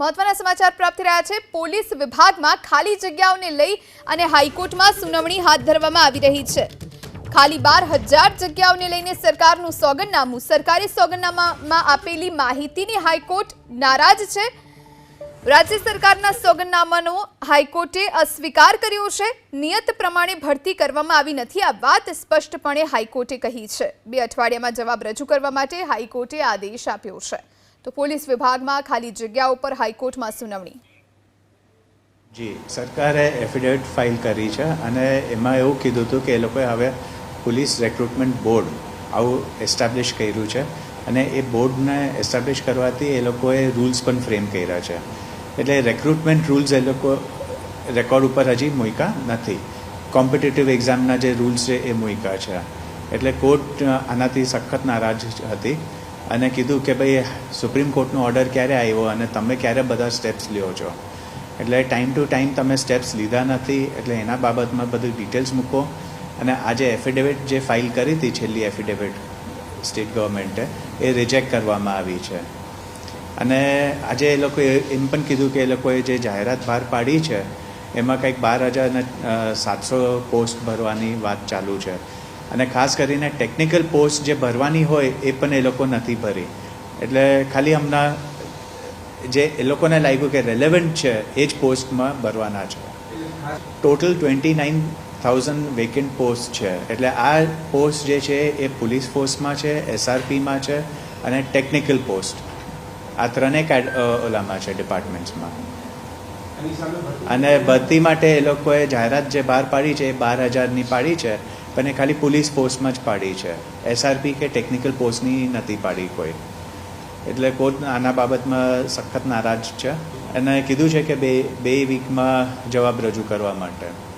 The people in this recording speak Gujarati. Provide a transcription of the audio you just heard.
મહત્વના સમાચાર પ્રાપ્ત રહ્યા છે. પોલીસ વિભાગમાં ખાલી જગ્યાઓને લઈ અને હાઈકોર્ટમાં સુનાવણી હાથ ધરવામાં આવી રહી છે. ખાલી બાર હજાર જગ્યાઓને લઈને સરકારનું સોગંદનામું, સરકારી સોગંદનામામાં આપેલી માહિતીની હાઈકોર્ટ નારાજ છે. રાજ્ય સરકારના સોગંદનામાનો હાઈકોર્ટે અસ્વીકાર કર્યો છે. નિયત પ્રમાણે ભરતી કરવામાં આવી નથી. આ વાત સ્પષ્ટપણે હાઈકોર્ટે કહી છે. બે અઠવાડિયામાં જવાબ રજૂ કરવા માટે હાઈકોર્ટે આદેશ આપ્યો છે. તો પોલીસ વિભાગમાં ખાલી જગ્યા ઉપર હાઈકોર્ટમાં સુનાવણી. જી, સરકારે એફિડેવિટ ફાઇલ કરી છે અને એમાં એવું કીધું હતું કે એ લોકોએ હવે પોલીસ રેક્રુટમેન્ટ બોર્ડ આવું એસ્ટાબ્લિશ કર્યું છે અને એ બોર્ડને એસ્ટાબ્લિશ કરવાથી એ લોકોએ રૂલ્સ પણ ફ્રેમ કર્યા છે. એટલે રેક્રુટમેન્ટ રૂલ્સ એ લોકો રેકોર્ડ ઉપર હજી મૂક્યા નથી. કોમ્પિટિટિવ એક્ઝામના જે રૂલ્સ છે એ મૂક્યા છે. એટલે કોર્ટ આનાથી સખત નારાજ હતી. અને કીધું કે ભાઈ સુપ્રીમ કોર્ટનો ઓર્ડર ક્યારે આવ્યો અને તમે ક્યારે બધા સ્ટેપ્સ લ્યો છો? એટલે ટાઈમ ટુ ટાઈમ તમે સ્ટેપ્સ લીધા નથી, એટલે એના બાબતમાં બધું ડિટેલ્સ મૂકો. અને આજે એફિડેવિટ જે ફાઇલ કરી હતી છેલ્લી એફિડેવિટ સ્ટેટ ગવર્મેન્ટે એ રિજેક્ટ કરવામાં આવી છે. અને આજે એ લોકોએ એમ પણ કીધું કે એ લોકોએ જે જાહેરાત બહાર પાડી છે, એમાં કંઈક બાર હજાર ને સાતસો પોસ્ટ ભરવાની વાત ચાલુ છે. અને ખાસ કરીને ટેકનિકલ પોસ્ટ જે ભરવાની હોય એ પણ એ લોકો નથી ભરી. એટલે ખાલી હમણાં જે એ લોકોને લાગ્યું કે રેલેવન્ટ છે, એ જ પોસ્ટમાં ભરવાના છે. Total twenty nine thousand vacant post છે. એટલે આ પોસ્ટ જે છે એ પોલીસ ફોર્સમાં છે એસઆરપીમાં છે અને ટેકનિકલ પોસ્ટ આ ત્રણેય કેડ ઓલામાં છે ડિપાર્ટમેન્ટ્સમાં અને ભરતી માટે એ લોકોએ જાહેરાત જે બહાર પાડી છે એ બાર હજારની પાડી છે. પણ એ ખાલી પોલીસ પોસ્ટમાં જ પાડી છે. એસઆરપી કે ટેકનિકલ પોસ્ટની નથી પાડી કોઈ. એટલે કોર્ટ આના બાબતમાં સખત નારાજ છે. અને કીધું છે કે બે બે વીકમાં જવાબ રજૂ કરવા માટે.